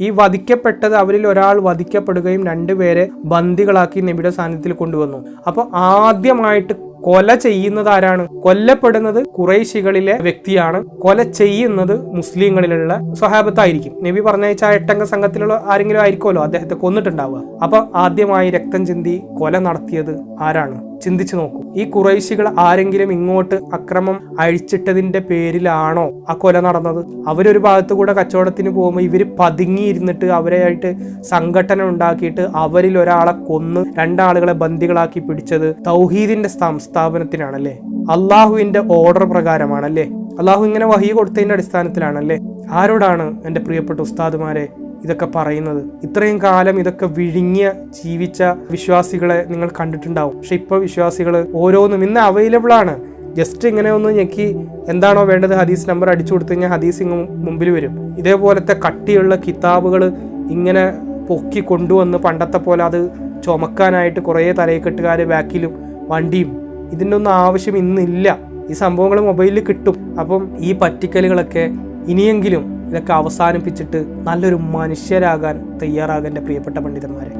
ഈ വധിക്കപ്പെട്ടത് അവരിൽ ഒരാൾ വധിക്കപ്പെടുകയും രണ്ടുപേരെ ബന്ദികളാക്കി നബിയുടെ സാന്നിധ്യത്തിൽ കൊണ്ടുവന്നു. അപ്പൊ ആദ്യമായിട്ട് കൊല ചെയ്യുന്നത് ആരാണ്? കൊല്ലപ്പെടുന്നത് കുറേശികളിലെ വ്യക്തിയാണ്. കൊല ചെയ്യുന്നത് മുസ്ലിങ്ങളിലുള്ള സ്വഹാബത്തായിരിക്കും. നബി പറഞ്ഞയച്ച ആ എട്ടംഗ സംഘത്തിലുള്ള ആരെങ്കിലും ആയിരിക്കുമല്ലോ അദ്ദേഹത്തെ കൊന്നിട്ടുണ്ടാവുക. അപ്പൊ ആദ്യമായി രക്തം ചിന്തി കൊല നടത്തിയത് ആരാണ്? ചിന്തിച്ചു നോക്കൂ. ഈ കുറേശികൾ ആരെങ്കിലും ഇങ്ങോട്ട് അക്രമം അഴിച്ചിട്ടതിന്റെ പേരിലാണോ ആ കൊല നടന്നത്? അവരൊരു ഭാഗത്തു കൂടെ കച്ചവടത്തിന് പോകുമ്പോൾ ഇവർ പതുങ്ങിയിരുന്നിട്ട് അവരെയായിട്ട് സംഘടന ഉണ്ടാക്കിയിട്ട് അവരിൽ ഒരാളെ കൊന്ന് രണ്ടാളുകളെ ബന്ദികളാക്കി പിടിച്ചത് തൗഹീദിന്റെ സംസ്ഥാപനത്തിനാണല്ലേ സ്ഥാപനത്തിനാണല്ലേ? അള്ളാഹുവിന്റെ ഓർഡർ പ്രകാരമാണല്ലേ? അള്ളാഹു ഇങ്ങനെ വഹി കൊടുത്തതിന്റെ അടിസ്ഥാനത്തിലാണല്ലേ? ആരോടാണ് എന്റെ പ്രിയപ്പെട്ട ഉസ്താദുമാരെ ഇതൊക്കെ പറയുന്നത്. ഇത്രയും കാലം ഇതൊക്കെ വിഴുങ്ങിയ ജീവിച്ച വിശ്വാസികളെ നിങ്ങൾ കണ്ടിട്ടുണ്ടാവും. പക്ഷെ ഇപ്പോൾ വിശ്വാസികൾ ഓരോന്നും ഇന്ന് അവൈലബിൾ ആണ്. ജസ്റ്റ് ഇങ്ങനെ ഒന്ന് ഞെക്കി എന്താണോ വേണ്ടത് ഹദീസ് നമ്പർ അടിച്ചു കൊടുത്തു കഴിഞ്ഞാൽ ഹദീസ് ഇങ്ങ് മുമ്പിൽ വരും. ഇതേപോലത്തെ കട്ടിയുള്ള കിതാബുകൾ ഇങ്ങനെ പൊക്കി കൊണ്ടുവന്ന് പണ്ടത്തെ പോലെ അത് ചുമക്കാനായിട്ട് കുറേ തലയെക്കെട്ടുകാർ ബാക്കിലും വണ്ടിയും ഇതിന്റെ ഒന്നും ആവശ്യം ഇന്നില്ല. ഈ സംഭവങ്ങൾ മൊബൈലിൽ കിട്ടും. അപ്പം ഈ പറ്റിക്കലുകളൊക്കെ ഇനിയെങ്കിലും ഇതൊക്കെ അവസാനിപ്പിച്ചിട്ട് നല്ലൊരു മനുഷ്യരാകാൻ തയ്യാറാകേണ്ട പ്രിയപ്പെട്ട പണ്ഡിതന്മാരെ.